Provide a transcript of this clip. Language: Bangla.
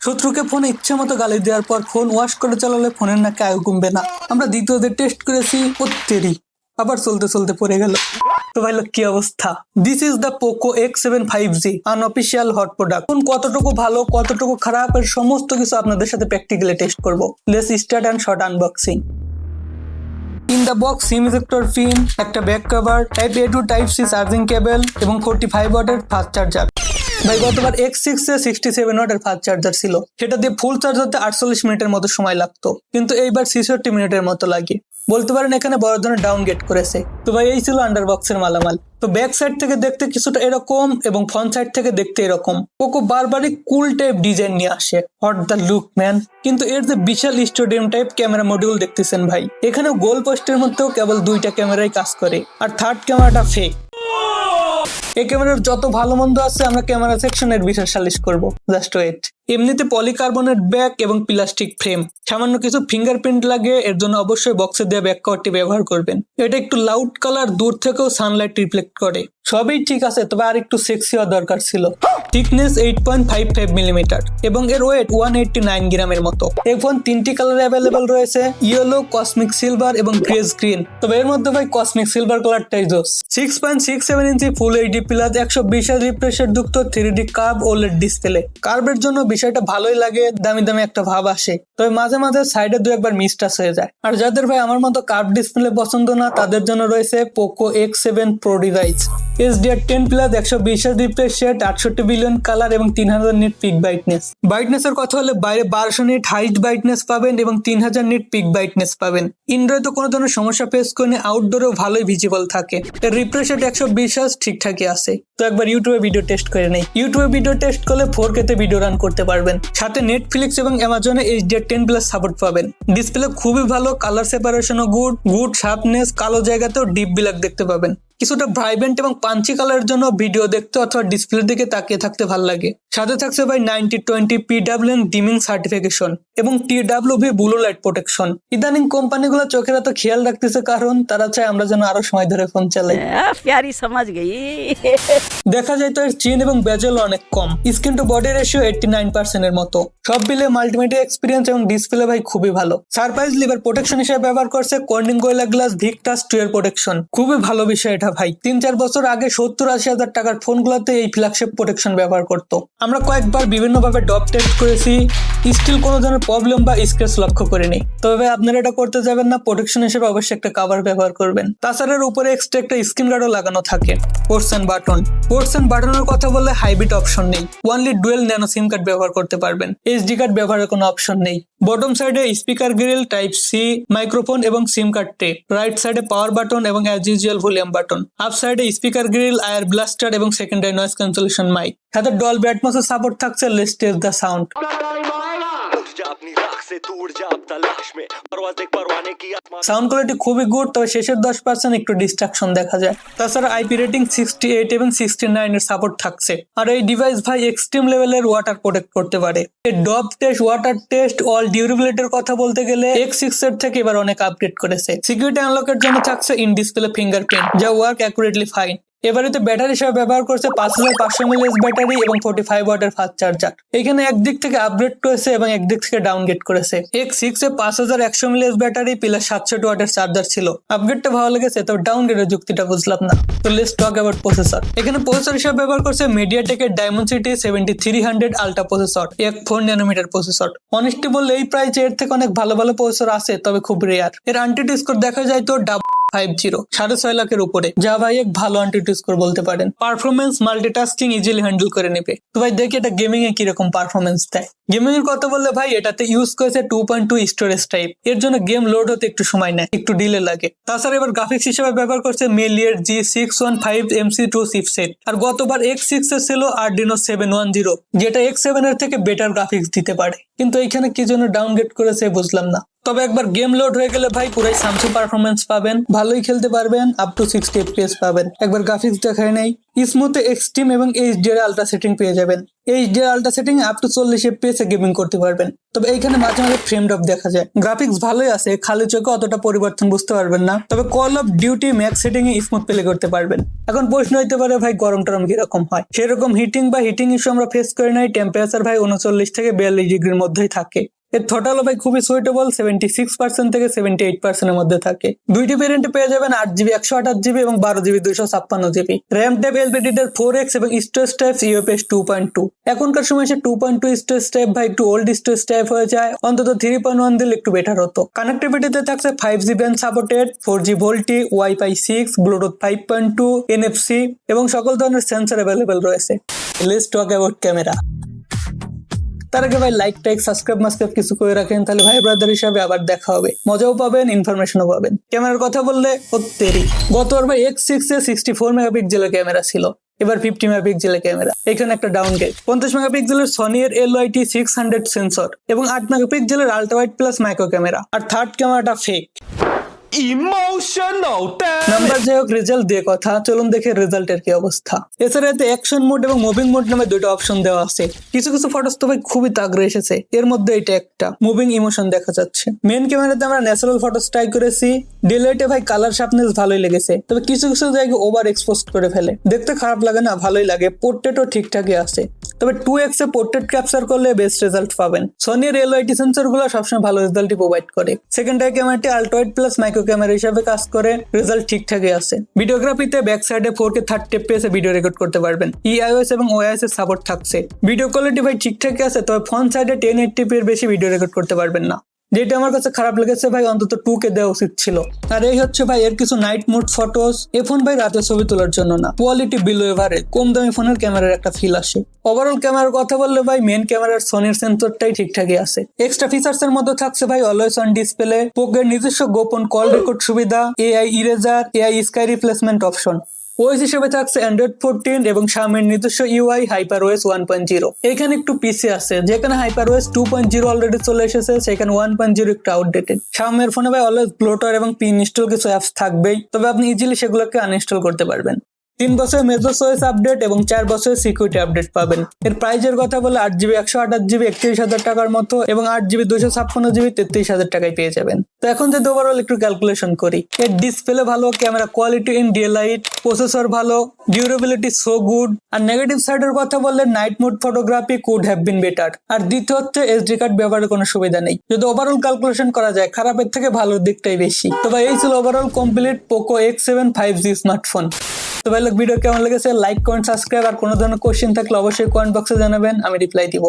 শত্রুকে ফোনে ইচ্ছে মতো গালি দেওয়ার পর ফোন ওয়াশ করে চালালে ফোনের নাকি আয়ু কমবে না। আমরা দ্বিতীয়দের টেস্ট করেছি প্রত্যেরই। আবার চলতে চলতে পড়ে গেল। তো ভাই কি অবস্থা? This is the Poco X seven five G unofficial hot product কোন কতটুকু ভালো, কতটুকু খারাপ, এর সমস্ত কিছু আপনাদের সাথে প্র্যাকটিক্যালি টেস্ট করব। Let's start and short unboxing in the box SIM ejector pin একটা back cover type A to type C charging cable এবং ফোরটি ফাইভ ওয়াটের ফাস্ট চার্জার ভাই, গতবার X six A sixty seven ওয়াটের ফাস্ট চার্জার ছিল। সেটা দিয়ে ফুল চার্জ হতে আটচল্লিশ মিনিটের মতো সময় লাগতো। কিন্তু এইবার ছেষট্টি মিনিটের মতো লাগে। বলতে পারেন এখানে বড় ধরনের ডাউন গেট করেছে। তো ভাই, এই ছিল আন্ডার বক্সের মালামাল। তো ব্যাক সাইড থেকে দেখতে কিছুটা এরকম এবং ফ্রন্ট সাইড থেকে দেখতে এরকম। পোকো বারবারই কুল টাইপ ডিজাইন নিয়ে আসে। হট দ্য লুক ম্যান কিন্তু এর যে বিশাল স্টেডিয়াম টাইপ ক্যামেরা মডিউল দেখতেছেন ভাই। এখানে গোল পোস্টের মধ্যেও কেবল দুইটা ক্যামেরাই কাজ করে। আর থার্ড ক্যামেরাটা ফেক এই ক্যামেরার যত ভালো মন্দ আছে আমরা ক্যামেরা সেকশনের বিষয় সালিশ করব। জাস্ট ওয়েট এমনিতে পলিকার্বনেট ব্যাক এবং প্লাস্টিক ফ্রেম। সামান্য কিছু ফিঙ্গারপ্রিন্ট লাগে এর জন্য অবশ্যই বক্সে দেওয়া ব্যাক কভারটি ব্যবহার করবেন। এটা একটু লাউড কালার দূর থেকেও সানলাইট রিফ্লেক্ট করে। সবই ঠিক আছে, তবে আর একটু সেক্সি হওয়া দরকার ছিল। Thickness eight point five five millimetre এবং এর ওয়েট ওয়ান এইটটি নাইন গ্রামের মতো। এই ফোন তিনটি কালার অ্যাভেলেবেল রয়েছে ইয়েলো কসমিক সিলভার এবং গ্রেস গ্রিন তবে এর মধ্যে ভাই কসমিক সিলভার কালারটাই জোস। Six point six seven inch full HD plus একশো বিশ রিফ্রেশের যুক্ত three D curve OLED display কার্ভের জন্য বিষয়টা ভালোই লাগে, দামি দামি একটা ভাব আসে। তবে মাঝে মাঝে সাইডে দু একবার মিসটাস হয়ে যায়। আর যাদের ভাই আমার মতো কার্ভ ডিসপ্লে পছন্দ না, তাদের জন্য রয়েছে Poco X seven pro device SDR ten plus একশো বিশ রিফ্রেশ রেট আটষট্টি বিলিয়ন কালার এবং তিন হাজার নিট পিক ব্রাইটনেস ব্রাইটনেসের কথা হলে বাইরে বারোশো নিট হাইট ব্রাইটনেস পাবেন এবং তিন হাজার নিট পিক ব্রাইটনেস পাবেন। ইনডোরে তো কোনো ধরনের সমস্যা ফেস করেনি আউটডোরেও ভালোই ভিজিবল থাকে। এর রিফ্রেশ রেট একশো বিশ ঠিকঠাকই আছে। তো একবার ইউটিউবে ভিডিও টেস্ট করে নেই। ইউটিউবে ভিডিও টেস্ট করলে ফোর কেতে ভিডিও রান করতে পারবেন। সাথে নেটফ্লিক্স এবং অ্যামাজনে এইচডিআর টেন প্লাস সাপোর্ট পাবেন। ডিসপ্লে খুবই ভালো কালার সেপারেশনও গুড গুড শার্পনেস কালো জায়গাতেও ডিপ বিলাক দেখতে পাবেন। কিছুটা ভাইব্রেন্ট এবং পাঞ্চি কালারের জন্য ভিডিও দেখতে অথবা ডিসপ্লের দিকে তাকিয়ে থাকতে ভালো লাগে। সাথে থাকছে ভাই ninety twenty PWM dimming certification এবং টিডাব্লিউভি ব্লু লাইট প্রোটেকশন ইদানিং কোম্পানিগুলো চোখের এত খেয়াল রাখতেছে কারণ তারা চায় আমরা যেন আরও সময় ধরে ফোন চালাই। প্যারি সমাজ গেই দেখা যায় তো এর চেন এবং বেজেল অনেক কম। Screen to body ratio eighty nine percent এর মতো। সব মিলে মাল্টিমিডিয়া এক্সপিরিয়েন্স এবং ডিসপ্লে ভাই খুবই ভালো। সারপ্রাইজ লিভার প্রোটেকশন হিসেবে ব্যবহার করছে Corning gorilla glass Victus two এর প্রোটেকশন খুবই ভালো বিষয় এটা ভাই, তিন চার বছর আগে সত্তর আশি হাজার টাকার ফোনগুলোতে এই ফ্ল্যাগশিপ প্রোটেকশন ব্যবহার করতো। আমরা কয়েকবার বিভিন্নভাবে ডপ টেস্ট করেছি স্টিল কোনো ধরনের প্রবলেম বা স্ক্রেচ লক্ষ্য করিনি। তবে আপনারা এটা করতে যাবেন না প্রোটেকশন হিসেবে অবশ্যই একটা কাভার ব্যবহার করবেন। তাছাড়া উপরে এক্সট্রা একটা স্ক্রিন গার্ডও লাগানো থাকে ports and button ports and বাটনের কথা বললে হাইব্রিড অপশন নেই only dual nano SIM card ব্যবহার করতে পারবেন এইচডি কার্ড ব্যবহারের কোনো অপশন নেই। বটম সাইডে speaker grill type C microphone এবং সিম কার্ড ট্রে রাইট সাইডে পাওয়ার বাটন এবং as usual volume button up সাইডে স্পিকার গ্রিল আয়ার ব্লাস্টার এবং সেকেন্ডারি নয়েজ ক্যান্সেলেশন মাইক সাথে ডলবি ব্যাটমসের সাপোর্ট থাকছে লেস্টেজ দ্য সাউন্ড সাউন্ড কোয়ালিটি খুবই গুড তবে শেষের দশ পার্সেন্ট একটু ডিস্ট্রাকশন দেখা যায়। তাছাড়া আইপি রেটিং সিক্সটি এইট এবং সিক্সটি নাইন এর সাপোর্ট থাকছে। আর এই ডিভাইস ভাই এক্সট্রিম লেভেলের ওয়াটার প্রোটেক্ট করতে পারে। ডব টেস্ট ওয়াটার টেস্ট অল ডিউরেবিলিটির কথা বলতে গেলে এক্স সিক্স এর থেকে এবার অনেক আপডেট করেছে। সিকিউরিটি আনলকের জন্য থাকছে ইন ডিসপ্লে ফিঙ্গারপ্রিন্ট যা ওয়ার্ক অ্যাকুরেটলি ফাইন এবারে তো ব্যাটারি হিসেবে ব্যবহার করছে পাঁচ হাজার পাঁচশো মিলিয়স ব্যাটারি এবং ফোর্টি ফাইভ ওয়াটের ফাস্ট চার্জার এখানে একদিক থেকে আপগ্রেড করেছে এবং একদিক থেকে ডাউনগ্রেড করেছে। এক্স সিক্স এ পাঁচ হাজার একশো মিলিয়স ব্যাটারি প্লাস সাতশো ওয়াটের চার্জার ছিল। আপগ্রেডটা ভালো লেগেছে, তবে ডাউনগ্রেডের যুক্তিটা বুঝলাম না। তো লেটস টক অ্যাবাউট প্রসেসর এখানে প্রসেসর হিসেবে ব্যবহার করছে মিডিয়াটেকের Dimensity seventy three hundred ultra processor এক ফোর ন্যানোমিটার প্রসেসর অনেস্টি বললে, এই প্রাইসে এর থেকে অনেক ভালো ভালো প্রসেসর আছে, তবে খুব রেয়ার এর আন্টিটি স্কোর দেখা যায় তো ডাব ফাইভ জিরো সাড়ে ছয় লাখের উপরে। যা ভাই এক ভালো অ্যান্টিটি স্কোর বলতে পারেন। পারফরমেন্স মাল্টিটাস্কিং ইজিলি হ্যান্ডেল করে নেবে। তো ভাই দেখি এটা গেমিং এ কীরকম পারফরমেন্স দেয়। গেমিং এর কথা বললে ভাই এটাতে ইউজ করেছে টু পয়েন্ট টু স্টোরেজ টাইপের জন্য গেম লোড হতে একটু সময় নেয়, একটু ডিলে লাগে। তাছাড়া এবার গ্রাফিক্স হিসেবে ব্যবহার করছে মেলিয়ার G six one five MC two chipset আর গতবার এক্স সিক্স এর ছিল আরডিনো সেভেন ওয়ান জিরো যেটা এক্স সেভেন এর থেকে বেটার গ্রাফিক্স দিতে পারে। কিন্তু এখানে কি জন্য ডাউনগ্রেড করেছে বুঝলাম না। তবে একবার গেম লোড হয়ে গেলে ভাই পুরাই স্যামসুং পারফরমেন্স পাবেন, ভালোই খেলতে পারবেন আপ টু সিক্সটি এফপিএস পাবেন। একবার গ্রাফিক্স দেখায় নেই স্মুথে এক্সট্রিম এবং এইচডি এর আলট্রা সেটিং পেয়ে যাবেন। এইচডি এর আলট্রা সেটিং আপ টু চল্লিশ এ গেমিং করতে পারবেন। তবে এইখানে মাঝে মাঝে ফ্রেম ড্রপ দেখা যায়। গ্রাফিক্স ভালোই আছে, খালি চোখে অতটা পরিবর্তন বুঝতে পারবেন না। তবে call of duty max setting A smooth play করতে পারবেন। এখন প্রশ্ন হইতে পারে, ভাই, গরম টরম কীরকম হয়? সেরকম হিটিং বা হিটিং ইস্যু আমরা ফেস করে নাই। টেম্পারেচার ভাই, উনচল্লিশ থেকে বিয়াল্লিশ ডিগ্রির মধ্যেই থাকে। এর থটালও ভাই খুবই সুইটেবল সেভেন্টি সিক্স পার্সেন্ট থেকে সেভেন্টি এইট পার্সেন্টের মধ্যে থাকে। দুইটি ভেরিয়েন্টে পেয়ে যাবেন আট জিবি একশো আঠাশ জিবি এবং বারো জিবি দুইশো ছাপ্পান্ন GB RAM type LBD four X এবং storage type UFS two point two এখনকার সময় সে two point two storage type ভাই একটু ওল্ড স্টোরেজ টাইপ হয়ে যায়, অন্তত থ্রি পয়েন্ট ওয়ান দিলে একটু বেটার হতো। কানেক্টিভিটিতে থাকছে five G band supported four G VoLTE Wi-Fi six Bluetooth five point two NFC এবং সকল ধরনের সেন্সর অ্যাভেলেবেল রয়েছে। লেটস টক অ্যাবাউট ক্যামেরা তার আগে ভাই লাইক টাইক সাবস্ক্রাইব মাস্ক্রাইব কিছু করে রাখেন, তাহলে ভাই ব্রাদার হিসাবে আবার দেখা হবে। মজাও পাবেন ইনফরমেশনও পাবেন। ক্যামেরার কথা বললে ও গতবার ভাই এক্স সিক্স সিক্সটি ফোর মেগাপিক্সেলের ক্যামেরা ছিল। এবার ফিফটি মেগাপিক্সেলের ক্যামেরা। এখানে একটা ডাউন গেট পঞ্চাশ মেগাপিক্সেলের সনি এর L YT six hundred sensor এবং আট মেগাপিক্সেলের ultra wide plus micro camera আর থার্ড ক্যামেরাটা ফেক Damage. নাম্বার যাই হোক রেজাল্ট দিয়ে কথা। চলুন দেখে রেজাল্টের কি অবস্থা। এছাড়া এতে অ্যাকশন মোড এবং মুভিং মোড নামে দুটো অপশন দেওয়া আছে। কিছু কিছু ফটোস তো ভাই খুবই তাগড়ে এসেছে। এর মধ্যে এটা একটা। মুভিং ইমোশন দেখা যাচ্ছে। মেন ক্যামেরাতে আমরা ন্যাচারাল ফটোস ট্রাই করেছি। ডিলেটে ভাই কালার শার্পনেস ভালোই লেগেছে। তবে কিছু কিছু জায়গায় ওভার এক্সপোজ করে ফেলে। দেখতে খারাপ লাগে না, ভালোই লাগে। পোর্ট্রেটও ঠিকঠাকই আছে। তবে টু এক্স এ পোর্ট্রেট ক্যাপচার করলে বেস্ট রেজাল্ট পাবেন। সোনির এল ওয়াইটি সেন্সরগুলো সবসময় ভালো রেজাল্টই প্রোভাইড করে। সেকেন্ডারি ক্যামেরাটি আল্ট্রাইড প্লাস মাইক্রো ক্যামেরা হিসাবে কাজ করে রেজাল্ট ঠিকঠাকই আছে। ভিডিওগ্রাফিতে ব্যাক সাইডে ফোর কে থার্ড টেপ এ ভিডিও রেকর্ড করতে পারবেন। ইআইএস এবং ওআইএস এর সাপোর্ট থাকছে। ভিডিও কোয়ালিটি ভাই ঠিকঠাকই আছে, তবে ফোন সাইডে টেন এইটটি এর বেশি ভিডিও রেকর্ড করতে পারবেন না। যেটা আমার কাছে খারাপ লেগেছে ভাই, অন্তত টু কে দেওয়া উচিত ছিল। আর এই হচ্ছে ভাই, এর কিছু নাইট মোড ফটোস এ ফোন ভাই রাতে ছবি তোলার জন্য না। কোয়ালিটি বিলো এভারেজ কম দামি ফোনের ক্যামেরার একটা ফিল আসে। ওভারঅল ক্যামেরার কথা বললে ভাই মেন ক্যামেরার সোনির সেন্সরটাই ঠিকঠাকই আছে। এক্সট্রা ফিচার্স এর মধ্যে থাকছে ভাই অলওয়েজ অন ডিসপ্লে পোকের নিজস্ব গোপন কল রেকর্ড সুবিধা AI eraser AI sky replacement option OS হিসেবে থাকছে অ্যান্ড্রয়েড ফোরটিন এবং সামের নিজস্ব UI hyper OS one point zero এখানে একটু পিসি আছে, যেখানে hyper OS two point zero already চলে এসেছে, সেখানে ওয়ান পয়েন্ট জিরো একটু আউটডেটেড সামের ফোনে ভাই অলওয়েজ ব্লোটার এবং পিন ইনস্টল কিছু অ্যাপস থাকবেই, তবে আপনি ইজিলি সেগুলোকে আনইনস্টল করতে পারবেন। তিন বছরের মেজর ওএস আপডেট এবং চার বছরের সিকিউরিটি আপডেট পাবেন। এর প্রাইজের কথা বলে আট জিবি একশো আঠাশ জিবি একত্রিশ হাজার টাকার মতো এবং আট জিবি দুশো ছাপ্পান্ন জিবি তেত্রিশ হাজার টাকায় পেয়ে যাবেন। তো এখন যদি ওভারঅল একটু ক্যালকুলেশন করি, এর ডিসপ্লে ভালো camera quality in day light processor ভালো ডিউরেবিলিটি সো গুড আর নেগেটিভ সাইডের কথা বললে night mode photography could have been better আর দ্বিতীয় হচ্ছে এসডি কার্ড ব্যবহারের কোনো সুবিধা নেই। যদি ওভারঅল ক্যালকুলেশন করা যায়, খারাপের থেকে ভালোর দিকটাই বেশি। তো ভাই, এই ছিল overall complete Poco X seven five G smartphone তো ভাই লোক ভিডিও কেমন লেগেছে? লাইক কমেন্ট সাবস্ক্রাইব আর কোনো ধরনের কোশ্চেন থাকলে অবশ্যই কমেন্ট বক্সে জানাবেন, আমি রিপ্লাই দিব।